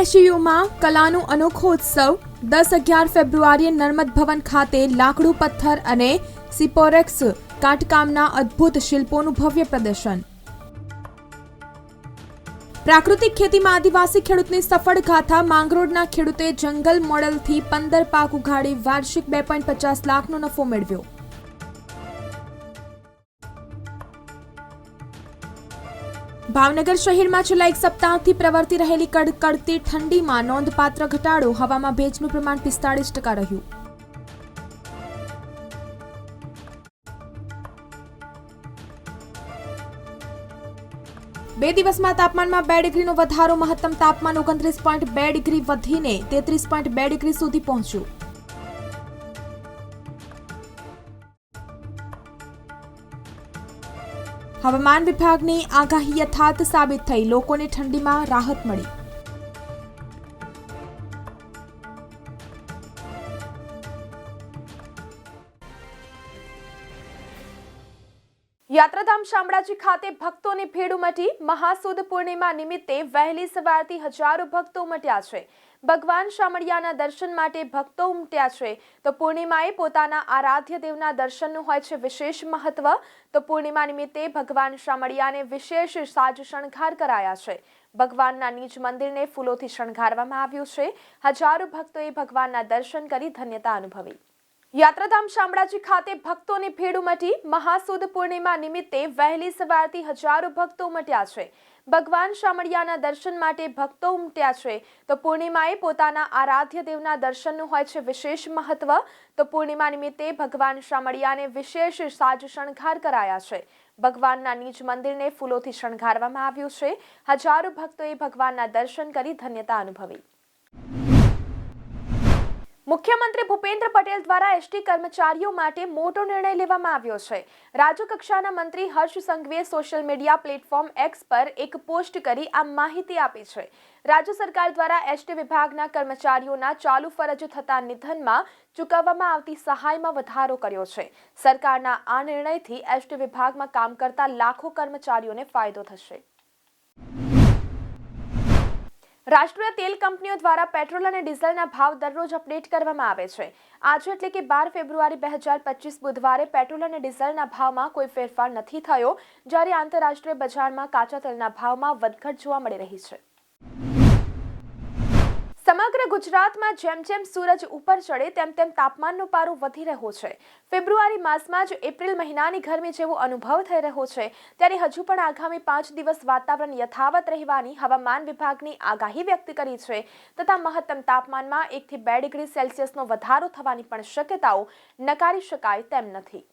વીએનએસયુમાં કલાનું અનોખો ઉત્સવ દસ અગિયાર ફેબ્રુઆરીએ નર્મદ ભવન ખાતે લાકડું પથ્થર અને સિપોરેક્સ કાટકામના અદ્ભુત શિલ્પોનું ભવ્ય પ્રદર્શન. પ્રાકૃતિક ખેતીમાં આદિવાસી ખેડૂતની સફળ ગાથા માંગરોળના ખેડૂતે જંગલ મોડલથી પંદર પાક ઉઘાડી વાર્ષિક બે પોઈન્ટ પચાસ લાખનો નફો મેળવ્યો. ભાવનગર શહેરમાં છેલ્લા એક સપ્તાહથી પ્રવર્તી રહેલી કડકડતી ઠંડીમાં નોંધપાત્ર ઘટાડો હવામાં ભેજનું પ્રમાણ પિસ્તાળીસ ટકા રહ્યું. બે દિવસમાં તાપમાનમાં બે ડિગ્રીનો વધારો, મહત્તમ તાપમાન ઓગણત્રીસ પોઈન્ટ બે ડિગ્રી વધીને તેત્રીસ પોઈન્ટ બે ડિગ્રી સુધી પહોંચ્યું. હવામાન વિભાગની આગાહી યથાર્થ સાબિત થઈ લોકોને ઠંડીમાં રાહત મળી. યાત્રાધામ શામળાજી ખાતે ભક્તોની ભીડ ઉમટી. મહાસુદ પૂર્ણિમા નિમિત્તે વહેલી સવારથી હજારો ભક્તો ઉમટ્યા છે. ભગવાન શામળિયાના દર્શન માટે ભક્તો ઉમટ્યા છે. તો પૂર્ણિમાએ પોતાના આરાધ્ય દેવના દર્શનનું હોય છે વિશેષ મહત્વ. તો પૂર્ણિમા નિમિત્તે ભગવાન શામળિયાને વિશેષ સાજ શણગાર કરાયા છે. ભગવાનના નિજ મંદિરને ફૂલોથી શણગારવામાં આવ્યું છે. હજારો ભક્તોએ ભગવાનના દર્શન કરી ધન્યતા અનુભવી. યાત્રાધામ શામળાજી ખાતે ભક્તોની ભીડ ઉમટી. મહાસુદ પૂર્ણિમા નિમિત્તે વહેલી સવારથી હજારો ભક્તો ઉમટ્યા છે. ભગવાન શામળિયાના દર્શન માટે ભક્તો ઉમટ્યા છે. તો પૂર્ણિમાએ પોતાના આરાધ્ય દેવના દર્શનનું હોય છે વિશેષ મહત્વ. તો પૂર્ણિમા નિમિત્તે ભગવાન શામળિયાને વિશેષ સાજ શણગાર કરાયા છે. ભગવાનના નિજ મંદિરને ફૂલોથી શણગારવામાં આવ્યું છે. હજારો ભક્તોએ ભગવાનના દર્શન કરી ધન્યતા અનુભવી. મુખ્યમંત્રી ભૂપેન્દ્ર પટેલ દ્વારા એસટી કર્મચારીઓ માટે મોટો નિર્ણય લેવામાં આવ્યો છે. રાજ્ય કક્ષાના મંત્રી હર્ષ સંઘવીએ સોશિયલ મીડિયા પ્લેટફોર્મ એક્સ પર એક પોસ્ટ કરી આ માહિતી આપી છે. રાજ્ય સરકાર દ્વારા એસટી વિભાગના કર્મચારીઓના ચાલુ ફરજ થતા નિધનમાં ચૂકવવામાં આવતી સહાયમાં વધારો કર્યો છે. સરકારના આ નિર્ણયથી એસટી વિભાગમાં કામ કરતા લાખો કર્મચારીઓને ફાયદો થશે. રાષ્ટ્રીય તેલ કંપનીઓ દ્વારા પેટ્રોલ અને ડીઝલના ભાવ દરરોજ અપડેટ કરવામાં આવે છે. આજે એટલે કે બાર ફેબ્રુઆરી બે હજાર પચીસ બુધવારે પેટ્રોલ અને ડીઝલના ભાવમાં કોઈ ફેરફાર નથી થયો, જ્યારે આંતરરાષ્ટ્રીય બજારમાં કાચા તેલના ભાવમાં વધઘટ જોવા મળી રહી છે. સમગ્ર ગુજરાતમાં જેમ જેમ સૂરજ ઉપર ચડે, તેમ તેમ તાપમાનનો પારો વધી રહ્યો છે. ફેબ્રુઆરી માસમાં જ એપ્રિલ મહિનાની ગરમી જેવો અનુભવ થઈ રહ્યો છે. ત્યારે હજુ પણ આગામી પાંચ દિવસ વાતાવરણ યથાવત રહેવાની હવામાન વિભાગની આગાહી વ્યક્ત કરી છે. તથા મહત્તમ તાપમાનમાં એકથી બે ડિગ્રી સેલ્સિયસનો વધારો થવાની પણ શક્યતાઓ નકારી શકાય તેમ નથી.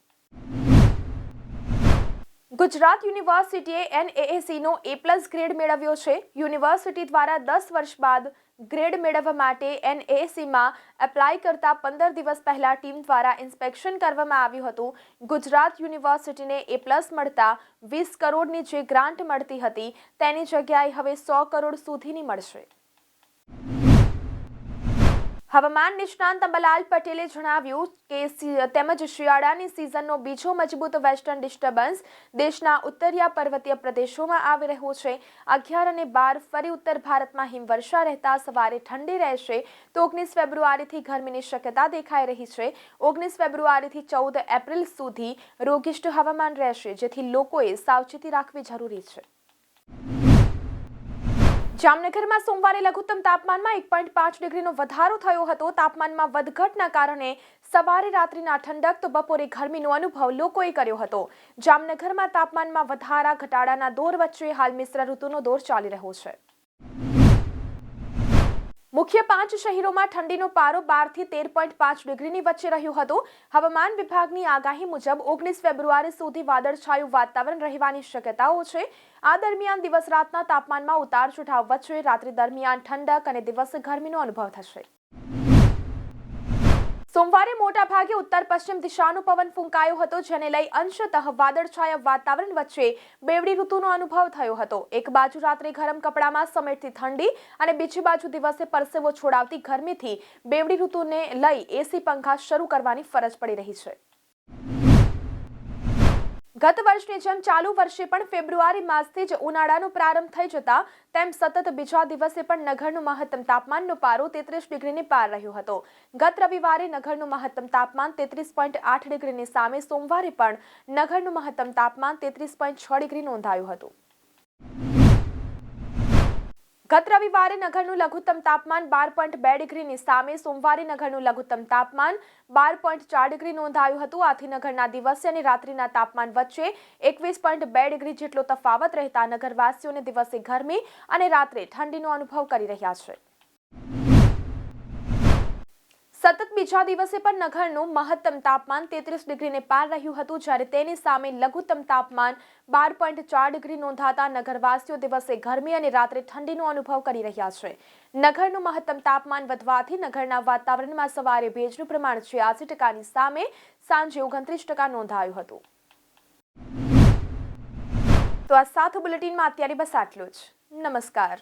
ગુજરાત યુનિવર્સિટીએ એનએએસીનો એ પ્લસ ગ્રેડ મેળવ્યો છે. યુનિવર્સિટી દ્વારા દસ વર્ષ બાદ ગ્રેડ મેળવવા માટે એનએસીમાં એપ્લાય કરતા પંદર દિવસ પહેલા ટીમ દ્વારા ઇન્સ્પેક્શન કરવામાં આવ્યું હતું. ગુજરાત યુનિવર્સિટીને એ પ્લસ મળતા વીસ કરોડની જે ગ્રાન્ટ મળતી હતી, તેની જગ્યાએ હવે સો કરોડ સુધીની મળશે. હવામાન નિષ્ણાંત અંબલાલ પટેલે જણાવ્યું કે તેમજ શિયાળાની સિઝનનો બીજો મજબૂત વેસ્ટર્ન ડિસ્ટર્બન્સ દેશના ઉત્તરીય પર્વતીય પ્રદેશોમાં આવી રહ્યો છે. અગિયાર અને બાર ફરી ઉત્તર ભારતમાં હિમવર્ષા રહેતા સવારે ઠંડી રહેશે. તો ઓગણીસ ફેબ્રુઆરીથી ગરમીની શક્યતા દેખાઈ રહી છે. ઓગણીસ ફેબ્રુઆરીથી ચૌદ એપ્રિલ સુધી રોગિષ્ટ હવામાન રહેશે, જેથી લોકોએ સાવચેતી રાખવી જરૂરી છે. જામનગરમાં સોમવારે લઘુત્તમ તાપમાનમાં એક પોઈન્ટ પાંચ ડિગ્રીનો વધારો થયો હતો. તાપમાનમાં વધઘટના કારણે સવારે રાત્રિના ઠંડક તો બપોરે ગરમીનો અનુભવ લોકોએ કર્યો હતો. જામનગરમાં તાપમાનમાં વધારા ઘટાડાના દોર વચ્ચે હાલ મિશ્ર ઋતુનો દોર ચાલી રહ્યો છે. મુખ્ય પાંચ શહેરોમાં ઠંડીનો પારો બારથી તેર પોઈન્ટ પાંચ ડિગ્રીની વચ્ચે રહ્યો હતો. હવામાન વિભાગની આગાહી મુજબ ઓગણીસ ફેબ્રુઆરી સુધી વાદળછાયું વાતાવરણ રહેવાની શક્યતાઓ છે. આ દરમિયાન દિવસ રાતના તાપમાનમાં ઉતાર ચઢાવ વચ્ચે રાત્રિ દરમિયાન ઠંડક અને દિવસ ગરમીનો અનુભવ થશે. સોમવારે મોટા ભાગે ઉત્તર પશ્ચિમ દિશાનો પવન ફૂંકાયો હતો, જેને લઈ અંશતઃ વાદળછાયા વાતાવરણ વચ્ચે બેવડી ઋતુનો અનુભવ થયો હતો. એક બાજુ રાત્રે ગરમ કપડામાં સમેટતી ઠંડી અને બીજી બાજુ દિવસે પરસેવો છોડાવતી ગરમીથી બેવડી ઋતુને લઈ એસી પંખા શરૂ કરવાની ફરજ પડી રહી છે. ગત વર્ષની જેમ ચાલુ વર્ષે પણ ફેબ્રુઆરી માસથી જ ઉનાળાનો પ્રારંભ થઈ જતા, તેમ સતત બીજા દિવસે પણ નગરનું મહત્તમ તાપમાનનો પારો તેત્રીસ ડિગ્રીની પાર રહ્યો હતો. ગત રવિવારે નગરનું મહત્તમ તાપમાન તેત્રીસ પોઈન્ટ આઠ ડિગ્રીની સામે સોમવારે પણ નગરનું મહત્તમ તાપમાન તેત્રીસ પોઈન્ટ છ ડિગ્રી નોંધાયું હતું. ગત રવિવારે નગરનું લઘુત્તમ તાપમાન બાર પોઈન્ટ બે ડિગ્રીની સામે સોમવારે નગરનું લઘુત્તમ તાપમાન બાર પોઈન્ટ ચાર ડિગ્રી નોંધાયું હતું. આથી નગરના દિવસે અને રાત્રિના તાપમાન વચ્ચે એકવીસ પોઈન્ટ બે ડિગ્રી જેટલો તફાવત રહેતા નગરવાસીઓને દિવસે ગરમી અને રાત્રે ઠંડીનો અનુભવ કરી રહ્યા છે. સતત બીજા દિવસે પણ નગરનું મહત્તમ તાપમાન તેત્રીસ ડિગ્રીને પાર રહ્યું હતું, જ્યારે તેની સામે લઘુત્તમ તાપમાન બાર પોઈન્ટ ચાર ડિગ્રી નોંધાતા નગરવાસીઓ દિવસે ગરમી અને રાત્રે ઠંડીનો અનુભવ કરી રહ્યા છે. નગરનું મહત્તમ તાપમાન વધવાથી નગરના વાતાવરણમાં સવારે ભેજનું પ્રમાણ છ્યાસી ટકાની સામે સાંજે ઓગણત્રીસ ટકા નોંધાયું હતું. તો આ સાથ બુલેટિનમાં અત્યારે બસ આટલું જ. નમસ્કાર.